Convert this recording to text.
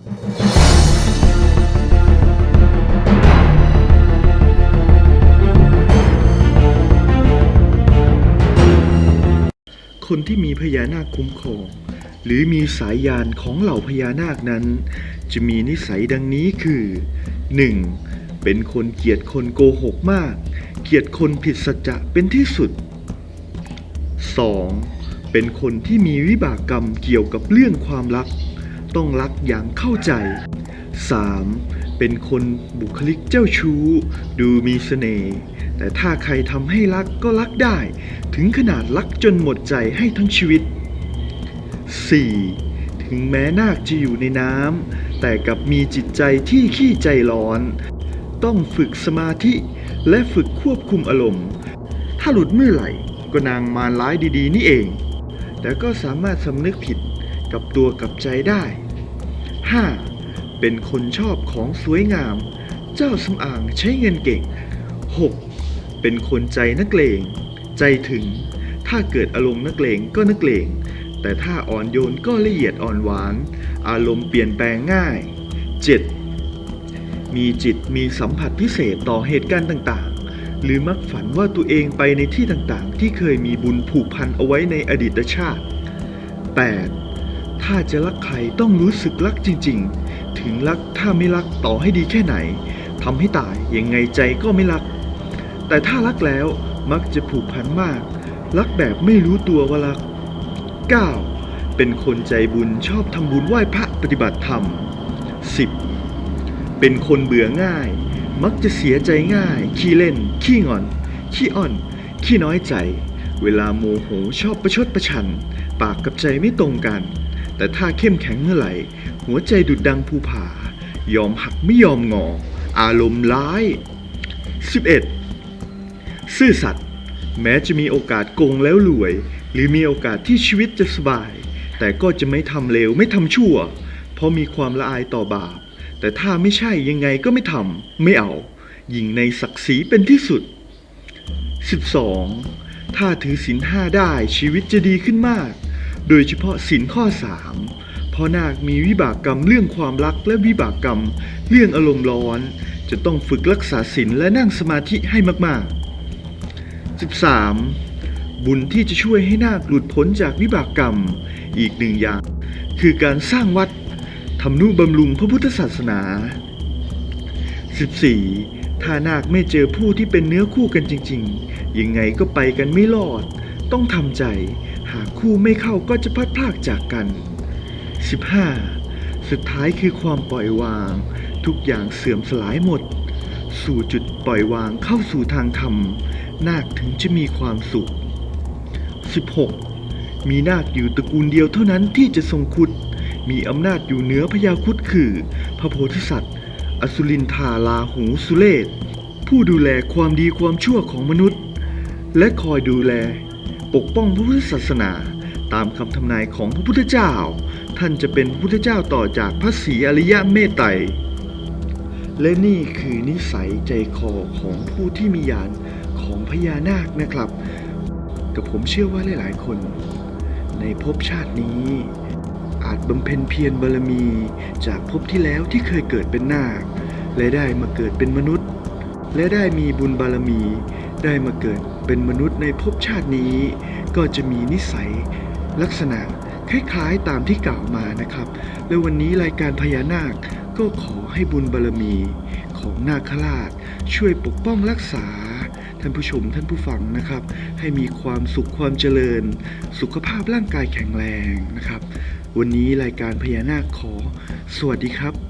คนที่มีพญานาคคุ้มครองหรือมีสายยานของเหล่าพญานาคนั้น จะมีนิสัยดังนี้คือ 1. เป็นคนเกลียดคนโกหกมาก เกลียดคนผิดสัจจะเป็นที่สุด 2. เป็นคนที่มีวิบากกรรมเกี่ยวกับเรื่องความรัก ต้องรักอย่างเข้าใจ 3. เป็นคนบุคลิกเจ้าชู้ ดูมีเสน่ห์แต่ถ้าใครทำให้รักก็รักได้ ถึงขนาดรักจนหมดใจให้ทั้งชีวิต 4. ถึงแม้นาคจะอยู่ในน้ำแต่กับมีจิตใจที่ขี้ใจร้อน ต้องฝึกสมาธิและฝึกควบคุมอารมณ์ ถ้าหลุดเมื่อไหร่ก็นางมารร้ายดีๆ นี่เอง แต่ก็สามารถสำนึกผิด กับตัวกับใจได้ 5. เป็นคนชอบของสวยงาม เจ้าสำอางใช้เงินเก่ง 6. เป็นคนใจนักเลง ใจถึง ถ้าเกิดอารมณ์นักเลงก็นักเลง แต่ถ้าอ่อนโยนก็ละเอียดอ่อนหวาน อารมณ์เปลี่ยนแปลงง่าย 7. มีจิตมีสัมผัสพิเศษต่อเหตุการณ์ต่างๆ หรือมักฝันว่าตัวเองไปในที่ต่างๆ ที่เคยมีบุญผูกพันเอาไว้ในอดีตชาติ 8. ถ้าจะรักใครต้องรู้สึกรักจริง ๆ ถึงรักถ้าไม่รักต่อให้ดีแค่ไหนทำให้ตายยังไงใจก็ไม่รัก แต่ถ้ารักแล้วมักจะผูกพันมาก รักแบบไม่รู้ตัวว่ารัก 9. เป็นคนใจบุญชอบทำบุญไหว้พระปฏิบัติธรรม 10. เป็นคนเบื่อง่าย มักจะเสียใจง่าย ขี้เล่น ขี้งอน ขี้อ่อน ขี้น้อยใจ เวลาโมโหชอบประชดประชัน ปากกับใจไม่ตรงกัน แต่ถ้าเข้มแข็งเมื่อไหร่ หัวใจดุดดังภูผา ยอมหักไม่ยอมงอ อารมณ์ร้าย 11. ซื่อสัตย์แม้จะมีโอกาสโกงแล้วรวย หรือมีโอกาสที่ชีวิตจะสบาย แต่ก็จะไม่ทำเลวไม่ทำชั่ว เพราะมีความละอายต่อบาป แต่ถ้าไม่ใช่ยังไงก็ไม่ทำไม่เอายิ่งในศักดิ์ศรีเป็นที่สุด 12. ถ้าถือศีลห้าได้ชีวิตจะดีขึ้นมาก โดยเฉพาะศีลข้อ3เพราะนาคมีวิบากกรรมเรื่องความรักและวิบากกรรม เรื่องอารมณ์ร้อน จะต้องฝึกรักษาศีลและนั่งสมาธิให้มาก ๆ 13. บุญที่จะช่วยให้นาคหลุดพ้นจากวิบากกรรม อีกหนึ่งอย่าง คือการสร้างวัดทำนุบำรุงพระพุทธศาสนา 14. ถ้านาคไม่เจอผู้ที่เป็นเนื้อคู่กันจริง ๆ ยังไงก็ไปกันไม่รอด ต้องทำใจ หากคู่ไม่เข้าก็จะพลัดพรากจากกัน 15. สุดท้ายคือความปล่อยวาง ทุกอย่างเสื่อมสลายหมด สู่จุดปล่อยวางเข้าสู่ทางธรรม นาคถึงจะมีความสุข 16. มีนาคอยู่ตระกูลเดียวเท่านั้นที่จะทรงคุดมีอำนาจอยู่เหนือพญาคุดคือ พระโพธิสัตว์ อสุรินทาลาหูสุเลศผู้ดูแลความดีความชั่วของมนุษย์ และคอยดูแล ปกป้องพระพุทธศาสนา ตามคำทำนายของพระพุทธเจ้า ท่านจะเป็นพระพุทธเจ้าต่อจากพระศรีอริยะเมตไตรและนี่คือนิสัยใจคอของผู้ที่มีญาณของพญานาคนะครับ กับผมเชื่อว่าหลาย ๆ คน ในภพชาตินี้ อาจบำเพ็ญเพียรบารมี จากภพที่แล้วที่เคยเกิดเป็นนาค และได้มาเกิดเป็นมนุษย์ และได้มีบุญบารมี ได้มาเกิด เป็นมนุษย์ในภพชาตินี้ ก็จะมีนิสัยลักษณะคล้ายๆตามที่กล่าวมานะครับ และวันนี้รายการพญานาคก็ขอให้บุญบารมีของนาคราช ช่วยปกป้องรักษา ท่านผู้ชมท่านผู้ฟังนะครับ ให้มีความสุขความเจริญ สุขภาพร่างกายแข็งแรงนะครับ วันนี้รายการพญานาคขอ สวัสดีครับ